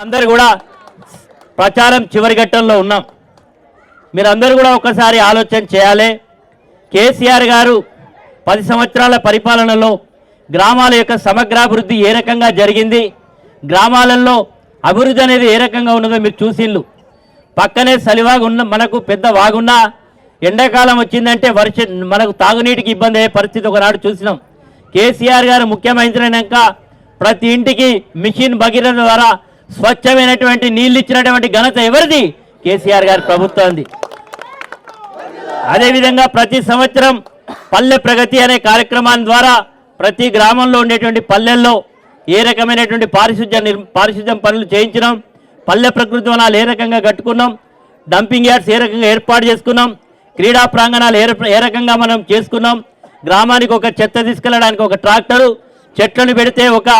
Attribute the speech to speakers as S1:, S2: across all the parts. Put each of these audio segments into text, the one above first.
S1: అందరు కూడా ప్రచారం చివరి ఘట్టంలో ఉన్నాం. మీరందరూ కూడా ఒకసారి ఆలోచన చేయాలి. కేసీఆర్ గారు పది సంవత్సరాల పరిపాలనలో గ్రామాల యొక్క సమగ్రాభివృద్ధి ఏ రకంగా జరిగింది గ్రామాలలో అభివృద్ధి అనేది ఏ రకంగా ఉన్నదో మీరు చూసిళ్ళు పక్కనే సలివాగు ఉన్న మనకు పెద్ద వాగున్న ఎండాకాలం వచ్చిందంటే వర్ష మనకు తాగునీటికి ఇబ్బంది అయ్యే పరిస్థితి ఒకనాడు చూసినాం. కేసీఆర్ గారు ముఖ్యమంత్రినాక ప్రతి ఇంటికి మిషన్ భగీరథ ద్వారా స్వచ్ఛమైనటువంటి నీళ్ళు ఇచ్చినటువంటి ఘనత ఎవరిది? కేసీఆర్ గారి ప్రభుత్వంది అదేవిధంగా ప్రతి సంవత్సరం పల్లె ప్రగతి అనే కార్యక్రమాన్ని ద్వారా ప్రతి గ్రామంలో ఉండేటువంటి పల్లెల్లో ఏ రకమైనటువంటి పారిశుద్ధ్య నిర్ పారిశుద్ధ్యం పనులు చేయించినాం. పల్లె ప్రకృతి వనాలు ఏ రకంగా కట్టుకున్నాం. డంపింగ్ యార్డ్స్ ఏ రకంగా ఏర్పాటు చేసుకున్నాం. క్రీడా ప్రాంగణాలు ఏ ఏ రకంగా మనం చేసుకున్నాం. గ్రామానికి ఒక చెత్త తీసుకెళ్ళడానికి ఒక ట్రాక్టరు. చెట్లను పెడితే ఒక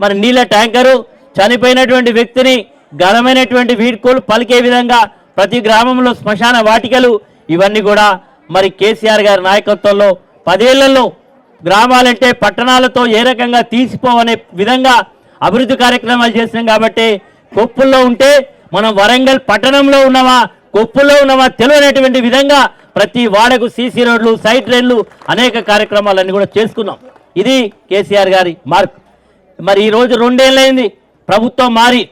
S1: మన నీళ్ళ ట్యాంకరు. చనిపోయినటువంటి వ్యక్తిని ఘనమైనటువంటి వీడ్కోలు పలికే విధంగా ప్రతి గ్రామంలో శ్మశాన వాటికలు ఇవన్నీ కూడా మరి కేసీఆర్ గారి నాయకత్వంలో పదేళ్ళలో గ్రామాలంటే పట్టణాలతో ఏ రకంగా తీసిపోవనే విధంగా అభివృద్ధి కార్యక్రమాలు చేసినాం కాబట్టి కొప్పుల్లో ఉంటే మనం వరంగల్ పట్టణంలో ఉన్నామా కొప్పుల్లో ఉన్నామా తెలియనటువంటి విధంగా ప్రతి వాడకు సీసీ రోడ్లు సైడ్ ట్రైన్లు అనేక కార్యక్రమాలన్నీ కూడా చేసుకున్నాం. ఇది కేసీఆర్ గారి మార్క్ మరి ఈ రోజు రెండేళ్ళైంది ప్రభుత్వం మారి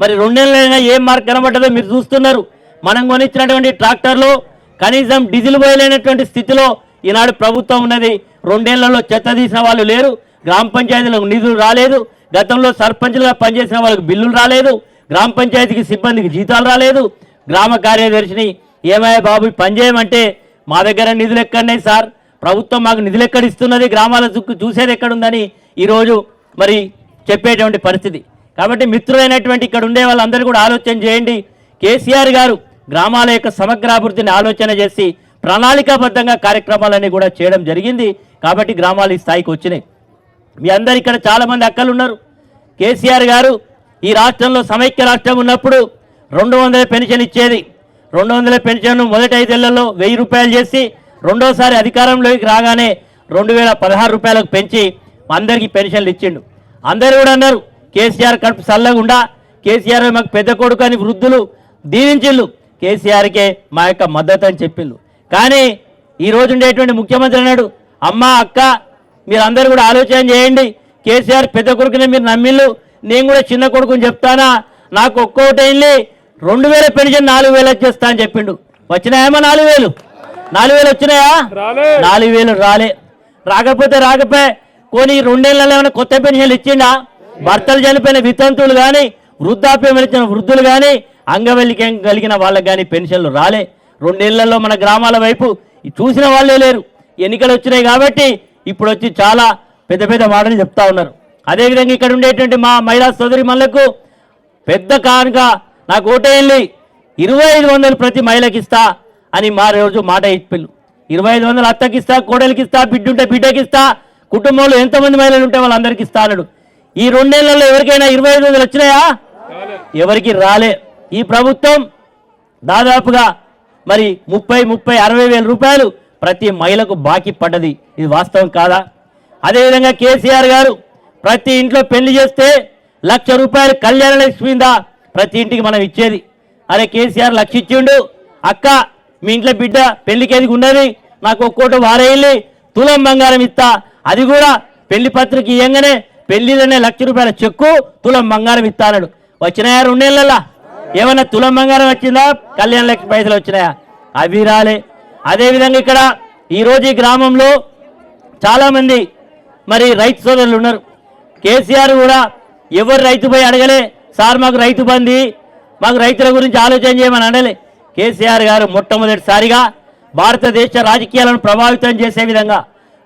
S1: మరి రెండేళ్ళైనా ఏం మార్క్ కనబడ్డదో మీరు చూస్తున్నారు. మనం కొనిచ్చినటువంటి ట్రాక్టర్లు కనీసం డీజిల్ పోయలేనటువంటి స్థితిలో ఈనాడు ప్రభుత్వం ఉన్నది. రెండేళ్ళలో చెత్త తీసిన వాళ్ళు లేరు గ్రామ పంచాయతీలకు నిధులు రాలేదు గతంలో సర్పంచ్లుగా పనిచేసిన వాళ్ళకి బిల్లులు రాలేదు గ్రామ పంచాయతీకి సిబ్బందికి జీతాలు రాలేదు. గ్రామ కార్యదర్శిని ఏమయ్య బాబు పనిచేయమంటే పని చేయమంటే మా దగ్గర నిధులు ఎక్కడనే సార్? ప్రభుత్వం మాకు నిధులు ఎక్కడ ఇస్తున్నది? గ్రామాల చుక్కు చూసేది ఎక్కడుందని ఈరోజు మరి చెప్పేటువంటి పరిస్థితి. కాబట్టి మిత్రులైనటువంటి ఇక్కడ ఉండే వాళ్ళందరూ కూడా ఆలోచన చేయండి. కేసీఆర్ గారు గ్రామాల యొక్క సమగ్రాభివృద్ధిని ఆలోచన చేసి ప్రణాళికాబద్ధంగా కార్యక్రమాలన్నీ కూడా చేయడం జరిగింది. కాబట్టి గ్రామాలు ఈ స్థాయికి వచ్చినాయి. మీ అందరు ఇక్కడ చాలామంది అక్కలు ఉన్నారు. కేసీఆర్ గారు ఈ రాష్ట్రంలో సమైక్య రాష్ట్రం ఉన్నప్పుడు రెండు వందల పెన్షన్ ఇచ్చేది. రెండు వందల పెన్షన్ మొదటి ఐదేళ్ళలో వెయ్యి రూపాయలు చేసి రెండోసారి అధికారంలోకి రాగానే రెండు వేల పదహారు రూపాయలకు పెంచి అందరికీ పెన్షన్లు ఇచ్చిండు. అందరూ కూడా అన్నారు కేసీఆర్ కడుపు చల్లగుండా కేసీఆర్ మాకు పెద్ద కొడుకు అని వృద్ధులు దీవించిళ్ళు. కేసీఆర్కే మా యొక్క మద్దతు అని చెప్పిండు కానీ ఈ రోజు ఉండేటువంటి ముఖ్యమంత్రి అన్నాడు అమ్మ అక్క మీరు అందరూ కూడా ఆలోచన చేయండి. కేసీఆర్ పెద్ద కొడుకునే మీరు నమ్మిళ్ళు. నేను కూడా చిన్న కొడుకుని చెప్తానా? నాకు ఒక్కోటి వెళ్ళి రెండు వేల పెన్షన్ నాలుగు వేలు వచ్చేస్తా అని చెప్పిండు. వచ్చినాయేమో నాలుగు వేలు? నాలుగు వేలు వచ్చినాయా? నాలుగు వేలు రాలే. రాకపోతే రాకపోయే. కొని రెండేళ్ళలో ఏమైనా కొత్త పెన్షన్లు ఇచ్చిండా? భర్తలు చనిపోయిన వితంతువులు కానీ వృద్ధాప్యం ఇచ్చిన వృద్ధులు కానీ అంగవల్లికం కలిగిన వాళ్ళకి కానీ పెన్షన్లు రాలే. రెండేళ్ళలో మన గ్రామాల వైపు చూసిన వాళ్ళే లేరు. ఎన్నికలు వచ్చినాయి కాబట్టి ఇప్పుడు వచ్చి చాలా పెద్ద పెద్ద మాటలు చెప్తా ఉన్నారు. అదేవిధంగా ఇక్కడ ఉండేటువంటి మా మహిళా సోదరి మళ్ళకు పెద్ద కానుక నాకు ఓటేళ్ళి ఇరవై ఐదు వందలు ప్రతి మహిళకి ఇస్తా అని మా రోజు మాట ఇప్పిల్లు. ఇరవై ఐదు వందలు అత్తకి ఇస్తా కోడలికి ఇస్తా బిడ్డుంటే బిడ్డకి ఇస్తా కుటుంబంలో ఎంతమంది మహిళలు ఉంటే వాళ్ళందరికీ ఇస్తా అన్నాడు. ఈ రెండేళ్ళలో ఎవరికైనా ఇరవై ఐదు వందలు వచ్చినాయా? ఎవరికి రాలే. ఈ ప్రభుత్వం దాదాపుగా మరి ముప్పై ముప్పై అరవై వేల రూపాయలు ప్రతి మహిళకు బాకీ పడ్డది. ఇది వాస్తవం కాదా? అదేవిధంగా కేసీఆర్ గారు ప్రతి ఇంట్లో పెళ్ళి చేస్తే లక్ష రూపాయలు కళ్యాణ లక్ష్మిందా ప్రతి ఇంటికి మనం ఇచ్చేది. అరే కేసీఆర్ లక్ష ఇచ్చిండు. అక్క మీ ఇంట్లో బిడ్డ పెళ్ళికి ఎదిగి ఉన్నది నాకు ఒక్కోటి వారేళ్ళి తులం బంగారం ఇస్తా. అది కూడా పెళ్ళి పత్రిక ఇయ్యంగానే పెళ్ళిలోనే లక్ష రూపాయల చెక్కు తులం బంగారం ఇస్తా వచ్చినాయా రెండేళ్ళలో? ఏమన్నా తులం బంగారం వచ్చిందా? కళ్యాణ లక్ష పైసలు వచ్చినాయా? అవి రాలే. అదేవిధంగా ఇక్కడ ఈరోజు ఈ గ్రామంలో చాలామంది మరి రైతు సోదరులు ఉన్నారు. కేసీఆర్ కూడా ఎవరు రైతు పోయి అడగలే? సార్ మాకు రైతు బంది. మాకు రైతుల గురించి ఆలోచన చేయమని అనలే. కేసీఆర్ గారు మొట్టమొదటిసారిగా భారతదేశ రాజకీయాలను ప్రభావితం చేసే విధంగా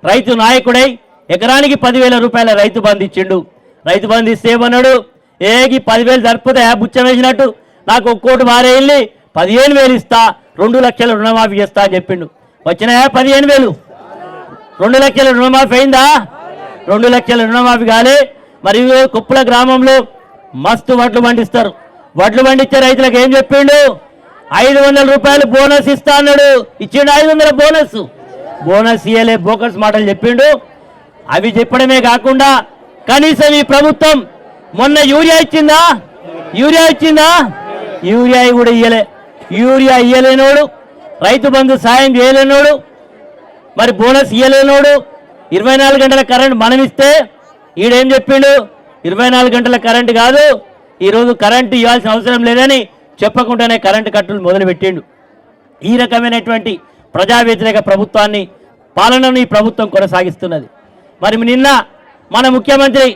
S1: రైతు నాయకుడై ఎకరానికి పదివేల రూపాయల రైతు బంధు ఇచ్చిండు. రైతు బంధు ఇస్తే ఏమన్నాడు? ఏకి పదివేలు సరిపోతే బుచ్చం వేసినట్టు. నాకు ఒక్కోటి మారేళ్ళి పదిహేను వేలు ఇస్తా రెండు లక్షల రుణమాఫీ చేస్తా అని చెప్పిండు. వచ్చినాయా పదిహేను వేలు? రెండు లక్షల రుణమాఫీ అయిందా? రెండు లక్షల రుణమాఫీ కాలే. మరియు కుప్పల గ్రామంలో మస్తు వడ్లు పండిస్తారు. వడ్లు పండించే రైతులకు ఏం చెప్పిండు? ఐదు వందల రూపాయలు బోనస్ ఇస్తా అన్నాడు. ఇచ్చిండు ఐదు వందల బోనస్. బోనస్ ఇయ్యలే బోకస్ మాటలు చెప్పిండు. అవి చెప్పడమే కాకుండా కనీసం ఈ ప్రభుత్వం మొన్న యూరియా ఇచ్చిందా? యూరియా ఇచ్చిందా? యూరియా కూడా ఇయ్యలే. యూరియా ఇయ్యలేనోడు రైతు బంధు సాయం చేయలేనోడు మరి బోనస్ ఇయ్యలేనోడు ఇరవై నాలుగు గంటల కరెంట్ మనం ఇస్తే ఈడేం చెప్పిండు? ఇరవై నాలుగు గంటల కరెంట్ కాదు ఈరోజు కరెంటు ఇవ్వాల్సిన అవసరం లేదని చెప్పకుండానే కరెంటు కట్టులు మొదలుపెట్టిండు. ఈ రకమైనటువంటి ప్రజా వ్యతిరేక ప్రభుత్వాన్ని పాలనను ఈ ప్రభుత్వం కొనసాగిస్తున్నది. మరి నిన్న మన ముఖ్యమంత్రి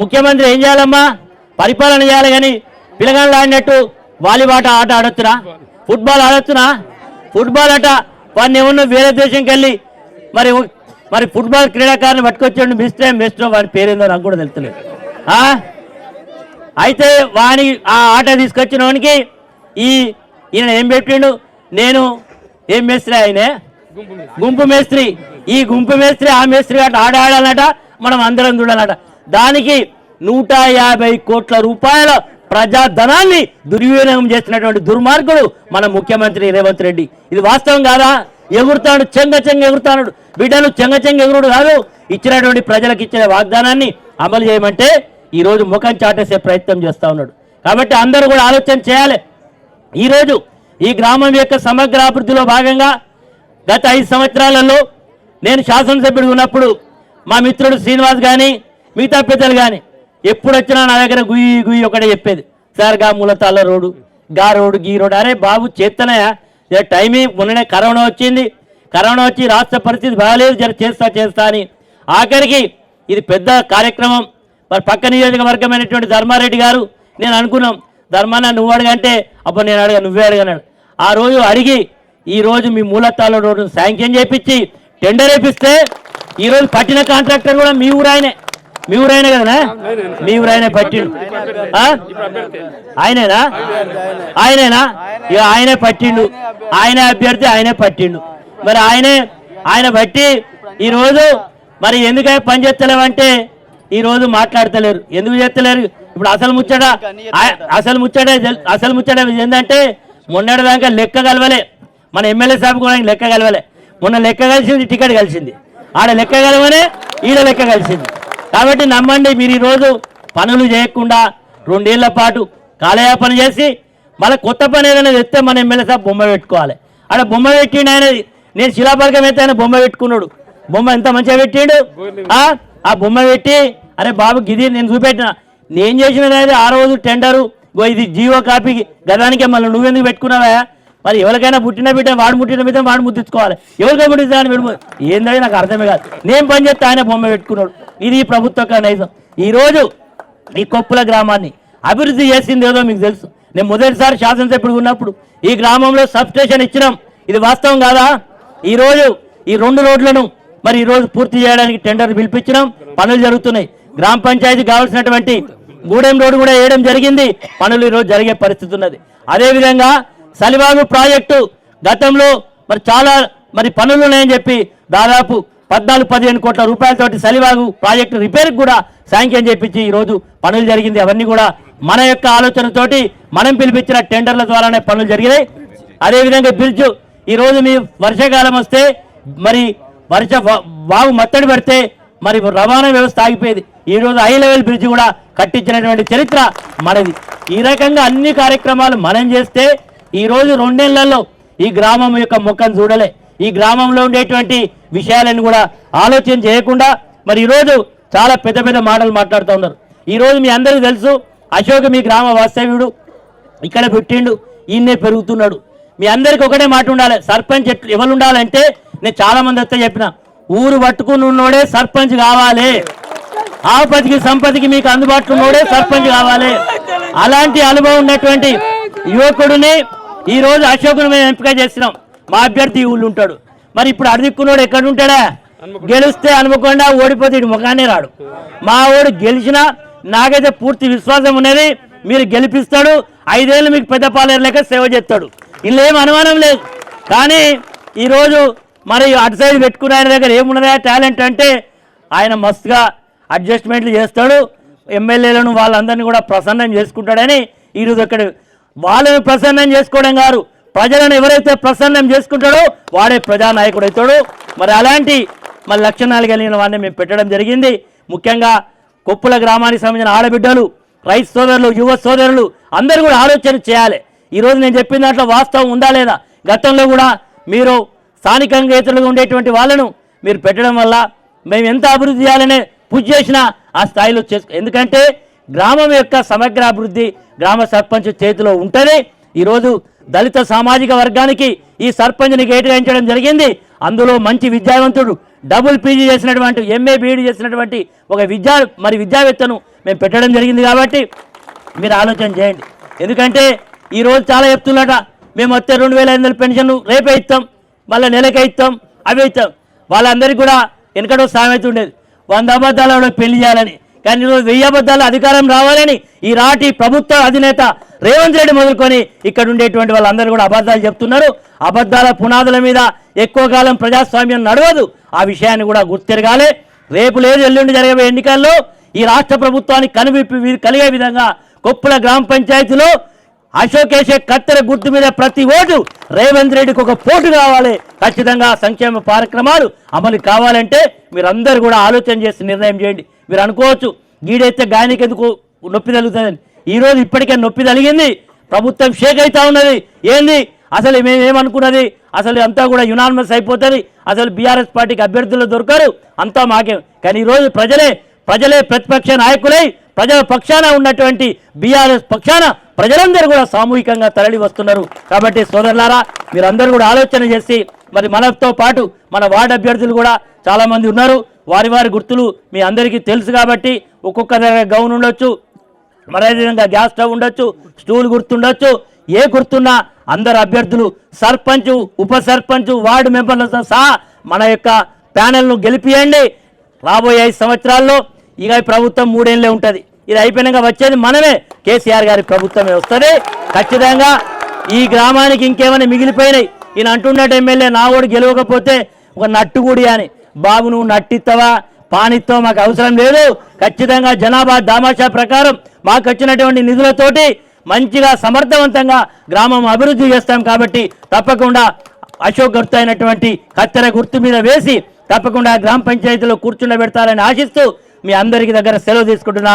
S1: ముఖ్యమంత్రి ఏం చేయాలమ్మా? పరిపాలన చేయాలి కానీ పిల్లగాళ్ళు ఆడినట్టు వాలీబాట ఆట ఆడొచ్చునా? ఫుట్బాల్ ఆడొచ్చునా? ఫుట్బాల్ ఆట వాడిని ఏమన్నా వేరే దేశంకి వెళ్ళి మరి మరి ఫుట్బాల్ క్రీడాకారుని పట్టుకొచ్చాడు మిస్ టైం బెస్ట్ వాడి పేరేందో నాకు కూడా తెలుస్తలేదు. అయితే వాని ఆ ఆట తీసుకొచ్చిన వానికి ఈ ఈయన ఏం పెట్టిండు? నేను ఏం మేస్త్రి ఆయనే? గుంపు మేస్త్రి. ఈ గుంపు మేస్త్రి ఆ మేస్త్రి గట్ట ఆడ ఆడాలట మనం అందరం చూడాలట దానికి నూట యాభై కోట్ల రూపాయల ప్రజాధనాన్ని దుర్వినియోగం చేసినటువంటి దుర్మార్గుడు మన ముఖ్యమంత్రి రేవంత్ రెడ్డి. ఇది వాస్తవం కాదా? ఎగురుతాడు చెంగ చెంగ ఎగురుతాడు. బిడ్డలు చెంగ చెంగ ఎగురుడు కాదు. ఇచ్చినటువంటి ప్రజలకు ఇచ్చిన వాగ్దానాన్ని అమలు చేయమంటే ఈరోజు ముఖం చాటేసే ప్రయత్నం చేస్తా ఉన్నాడు. కాబట్టి అందరూ కూడా ఆలోచన చేయాలి. ఈరోజు ఈ గ్రామం యొక్క సమగ్ర అభివృద్ధిలో భాగంగా గత ఐదు సంవత్సరాలలో నేను శాసనసభ్యుడు ఉన్నప్పుడు మా మిత్రుడు శ్రీనివాస్ కానీ మిగతా పెద్దలు కానీ ఎప్పుడు వచ్చినా నా దగ్గర గుయ్యి గుయ్యి ఒకటే చెప్పేది. సార్గా ములతాల రోడ్డు గా రోడ్డు గీ రోడ్డు. అరే బాబు చేత్తనయా టైమింగ్ టైమే మొన్ననే కరోనా వచ్చింది. కరోనా వచ్చి రాష్ట్ర పరిస్థితి బాగాలేదు జర చేస్తా చేస్తా అని. ఆఖరికి ఇది పెద్ద కార్యక్రమం. మరి పక్క నియోజకవర్గమైనటువంటి ధర్మారెడ్డి గారు నేను అనుకున్నాం ధర్మాన నువ్వు అడగంటే. అప్పుడు నేను అడగ నువ్వే అడగన్నాడు ఆ రోజు అడిగి ఈ రోజు మీ మూలత్తాల రోడ్డు శాంక్షన్ చేపించి టెండర్ వేపిస్తే ఈరోజు పట్టిన కాంట్రాక్టర్ కూడా మీ ఊరాయనే. మీ ఊరాయనే కదనా? మీ ఊరాయనే పట్టిండు. ఆ? ఆయనేనా? ఆయనేనా? ఇక ఆయనే పట్టిండు. ఆయనే అభ్యర్థి ఆయనే పట్టిండు. మరి ఆయనే ఆయన బట్టి ఈ రోజు మరి ఎందుకై పని చేస్తలేవంటే ఈ రోజు మాట్లాడతలేరు. ఎందుకు చేస్తలేరు? ఇప్పుడు అసలు ముచ్చట అసలు ముచ్చట అసలు ముచ్చట ఏంటంటే మొన్నటిదాకా లెక్క కలవలే. మన ఎమ్మెల్యే సాబ్ కూడా లెక్క కలవలే. మొన్న లెక్క కలిసింది టికెట్ కలిసింది. ఆడ లెక్క కలవనే ఈడ లెక్క కలిసింది. కాబట్టి నమ్మండి మీరు ఈరోజు పనులు చేయకుండా రెండేళ్ళ పాటు కాలయాపన చేసి మళ్ళీ కొత్త పని ఏదైనా తెస్తే మన ఎమ్మెల్యే సాబ్ బొమ్మ పెట్టుకోవాలి. ఆడ బొమ్మ పెట్టిండు ఆయన నేను శిలాపలకం అయితే ఆయన బొమ్మ పెట్టుకున్నాడు. బొమ్మ ఎంత మంచిగా పెట్టిండు? ఆ? ఆ బొమ్మ పెట్టి అరే బాబు గిది నేను చూపెట్టిన. నేను చేసినది అయితే ఆ రోజు టెండరు గో ఇది జీవో కాపీ గదానికే మళ్ళీ నువ్వెందుకు పెట్టుకున్నావా మరి ఎవరికైనా పుట్టిన బిడ్డ వాడు పుట్టిన బిడ్డ వాడు ముద్దించుకోవాలి ఎవరికైనా పుట్టిన అని ఏందని నాకు అర్థమే కాదు. నేను పని చేస్తే ఆయన బొమ్మ పెట్టుకున్నాడు. ఇది ఈ ప్రభుత్వ నైజం. ఈరోజు ఈ కొప్పుల గ్రామాన్ని అభివృద్ధి చేసింది ఏదో మీకు తెలుసు. నేను మొదటిసారి శాసనసభ్యుడు ఉన్నప్పుడు ఈ గ్రామంలో సబ్ స్టేషన్ ఇచ్చినాం. ఇది వాస్తవం కాదా? ఈరోజు ఈ రెండు రోడ్లను మరి ఈరోజు పూర్తి చేయడానికి టెండర్ పిలిపించినాం. పనులు జరుగుతున్నాయి. గ్రామ పంచాయతీ కావాల్సినటువంటి గూడెం రోడ్డు కూడా వేయడం జరిగింది. పనులు ఈరోజు జరిగే పరిస్థితి ఉన్నది. అదేవిధంగా సలివాగు ప్రాజెక్టు గతంలో మరి చాలా మరి పనులు ఉన్నాయని చెప్పి దాదాపు పద్నాలుగు పదిహేను కోట్ల రూపాయలతోటి సలివాగు ప్రాజెక్టు రిపేర్కి కూడా శాంక్షన్ చేపించి ఈరోజు పనులు జరిగింది. అవన్నీ కూడా మన యొక్క ఆలోచనతోటి మనం పిలిపించిన టెండర్ల ద్వారానే పనులు జరిగినాయి. అదేవిధంగా బ్రిడ్జ్ ఈరోజు మీ వర్షాకాలం వస్తే మరి వర్ష వాగు మత్తడి పెడితే మరి రవాణా వ్యవస్థ ఆగిపోయేది. ఈ రోజు హై లెవెల్ బ్రిడ్జ్ కూడా కట్టించినటువంటి చరిత్ర మనది. ఈ రకంగా అన్ని కార్యక్రమాలు మనం చేస్తే ఈరోజు రెండేళ్ళలో ఈ గ్రామం యొక్క ముఖం చూడలే. ఈ గ్రామంలో ఉండేటువంటి విషయాలను కూడా ఆలోచన చేయకుండా మరి ఈరోజు చాలా పెద్ద పెద్ద మాటలు మాట్లాడుతూ ఉన్నారు. ఈరోజు మీ అందరికీ తెలుసు అశోక్ మీ గ్రామ వాస్తవ్యుడు. ఇక్కడ పుట్టిండు ఈయన్నే పెరుగుతున్నాడు. మీ అందరికి ఒకటే మాట ఉండాలి సర్పంచ్ ఎట్లు ఎవరు ఉండాలంటే నేను చాలామంది వస్తే చెప్పిన ఊరు పట్టుకుని ఉన్నోడే సర్పంచ్ కావాలి. ఆపతికి సంపతికి మీకు అందుబాటులో ఉన్నోడే సర్పంచ్ కావాలి. అలాంటి అనుభవం ఉన్నటువంటి యువకుడిని ఈ రోజు అశోకుని మేము ఎంపిక చేస్తున్నాం మా అభ్యర్థి ఊళ్ళో ఉంటాడు. మరి ఇప్పుడు అడిదిక్కున్నోడు ఎక్కడ ఉంటాడా? గెలిస్తే అనుకోకుండా ఓడిపోతే ముఖానే రాడు. మా ఓడు గెలిచినా నాకైతే పూర్తి విశ్వాసం ఉన్నది. మీరు గెలిపిస్తాడు. ఐదేళ్ళు మీకు పెద్ద పాలేరు లెక్క సేవ చేస్తాడు. ఇందులో ఏం అనుమానం లేదు. కానీ ఈరోజు మరి అటు సైడ్ పెట్టుకున్న ఆయన దగ్గర ఏమున్నదా? టాలెంట్ అంటే ఆయన మస్తుగా అడ్జస్ట్మెంట్లు చేస్తాడు. ఎమ్మెల్యేలను వాళ్ళందరినీ కూడా ప్రసన్నం చేసుకుంటాడని ఈరోజు ఇక్కడ వాళ్ళని ప్రసన్నం చేసుకోవడం గారు ప్రజలను ఎవరైతే ప్రసన్నం చేసుకుంటాడో వాడే ప్రజానాయకుడు అవుతాడు మరి అలాంటి మరి లక్షణాలు కలిగిన వాడిని మేము పెట్టడం జరిగింది. ముఖ్యంగా కొప్పుల గ్రామానికి సంబంధించిన ఆడబిడ్డలు రైతు సోదరులు యువ సోదరులు అందరూ కూడా ఆలోచన చేయాలి. ఈరోజు నేను చెప్పిన దాంట్లో వాస్తవం ఉందా లేదా? గతంలో కూడా మీరు స్థానికంగా ఇతరులుగా ఉండేటువంటి వాళ్ళను మీరు పెట్టడం వల్ల మేము ఎంత అభివృద్ధి చేయాలనే పూజ చేసినా ఆ స్థాయిలో చేసుకో ఎందుకంటే గ్రామం యొక్క సమగ్ర అభివృద్ధి గ్రామ సర్పంచ్ చేతిలో ఉంటేనే ఈరోజు దళిత సామాజిక వర్గానికి ఈ సర్పంచ్ని కేటాయించడం జరిగింది. అందులో మంచి విద్యావంతుడు డబుల్ పీజీ చేసినటువంటి ఎంఏ బీఈడి చేసినటువంటి ఒక విద్యా మరి విద్యావేత్తను మేము పెట్టడం జరిగింది కాబట్టి మీరు ఆలోచన చేయండి. ఎందుకంటే ఈరోజు చాలా చెప్తున్నట మేము వస్తే రెండు వేల ఐదు వందల పెన్షన్ రేపే ఇస్తాం మళ్ళీ నెలకే ఇస్తాం అవి ఇస్తాం. వాళ్ళందరికీ కూడా వెనకడో సామెత ఉండేది వంద అబద్ధాలు పెళ్ళి చేయాలని. కానీ ఈరోజు వెయ్యి అబద్ధాలు అధికారం రావాలని ఈ రాటి ప్రభుత్వ అధినేత రేవంత్ రెడ్డి మొదలుకొని ఇక్కడ ఉండేటువంటి వాళ్ళందరూ కూడా అబద్ధాలు చెప్తున్నారు. అబద్ధాల పునాదుల మీద ఎక్కువ కాలం ప్రజాస్వామ్యం నడవదు. ఆ విషయాన్ని కూడా గుర్తెరగాలి. రేపు లేదు ఎల్లుండి జరిగే ఎన్నికల్లో ఈ రాష్ట్ర ప్రభుత్వానికి కనువిప్పి కలిగే విధంగా కొప్పుల గ్రామ పంచాయతీలో అశోకేశే కత్తెర గుర్తు మీద ప్రతి ఓటు రేవంత్ రెడ్డికి ఒక పోటు కావాలి. ఖచ్చితంగా సంక్షేమ కార్యక్రమాలు అమలు కావాలంటే మీరందరూ కూడా ఆలోచన చేసి నిర్ణయం చేయండి. మీరు అనుకోవచ్చు గీడైతే గాయనికి ఎందుకు నొప్పి తగులుతుందని ఈరోజు ఇప్పటికే నొప్పి తగిలింది ప్రభుత్వం షేక్ అవుతా ఉన్నది. ఏంది? అసలు మేమేమనుకున్నది అసలు అంతా కూడా యునానిమస్ అయిపోతుంది. అసలు బీఆర్ఎస్ పార్టీకి అభ్యర్థులు దొరకరు. అంతా మాకే. కానీ ఈరోజు ప్రజలే ప్రజలే ప్రతిపక్ష నాయకులై ప్రజల పక్షాన ఉన్నటువంటి బీఆర్ఎస్ పక్షాన ప్రజలందరూ కూడా సామూహికంగా తరలి వస్తున్నారు. కాబట్టి సోదరులారా మీరందరూ కూడా ఆలోచన చేసి మరి మనతో పాటు మన వార్డు అభ్యర్థులు కూడా చాలామంది ఉన్నారు. వారి వారి గుర్తులు మీ అందరికీ తెలుసు కాబట్టి ఒక్కొక్క దగ్గర గౌన్ ఉండొచ్చు మరి గ్యాస్ స్టవ్ ఉండొచ్చు స్టూల్ గుర్తుండొచ్చు. ఏ గుర్తున్నా అందరు అభ్యర్థులు సర్పంచ్ ఉప సర్పంచ్ వార్డు మెంబర్లతో సహా మన యొక్క ప్యానెల్ను గెలిపియండి. రాబోయే ఐదు సంవత్సరాల్లో ఇక ప్రభుత్వం మూడేళ్ళే ఉంటుంది. ఇది అయిపోయినాక వచ్చేది మనమే. కేసీఆర్ గారి ప్రభుత్వమే వస్తుంది. ఖచ్చితంగా ఈ గ్రామానికి ఇంకేమైనా మిగిలిపోయినాయి. ఈయన అంటున్నట్టు ఎమ్మెల్యే నా ఓడి గెలవకపోతే ఒక నట్టుగుడి అని. బాబు నువ్వు నట్టిస్తావా పానితో మాకు అవసరం లేదు. ఖచ్చితంగా జనాభా దామాషా ప్రకారం మాకు వచ్చినటువంటి నిధులతోటి మంచిగా సమర్థవంతంగా గ్రామం అభివృద్ధి చేస్తాం కాబట్టి తప్పకుండా అశోక్ గుర్తు అయినటువంటి కత్తెర గుర్తు మీద వేసి తప్పకుండా గ్రామ పంచాయతీలో కూర్చుండబెడతారని ఆశిస్తూ మీ అందరికి దగ్గర సెలవు తీసుకుంటున్నా.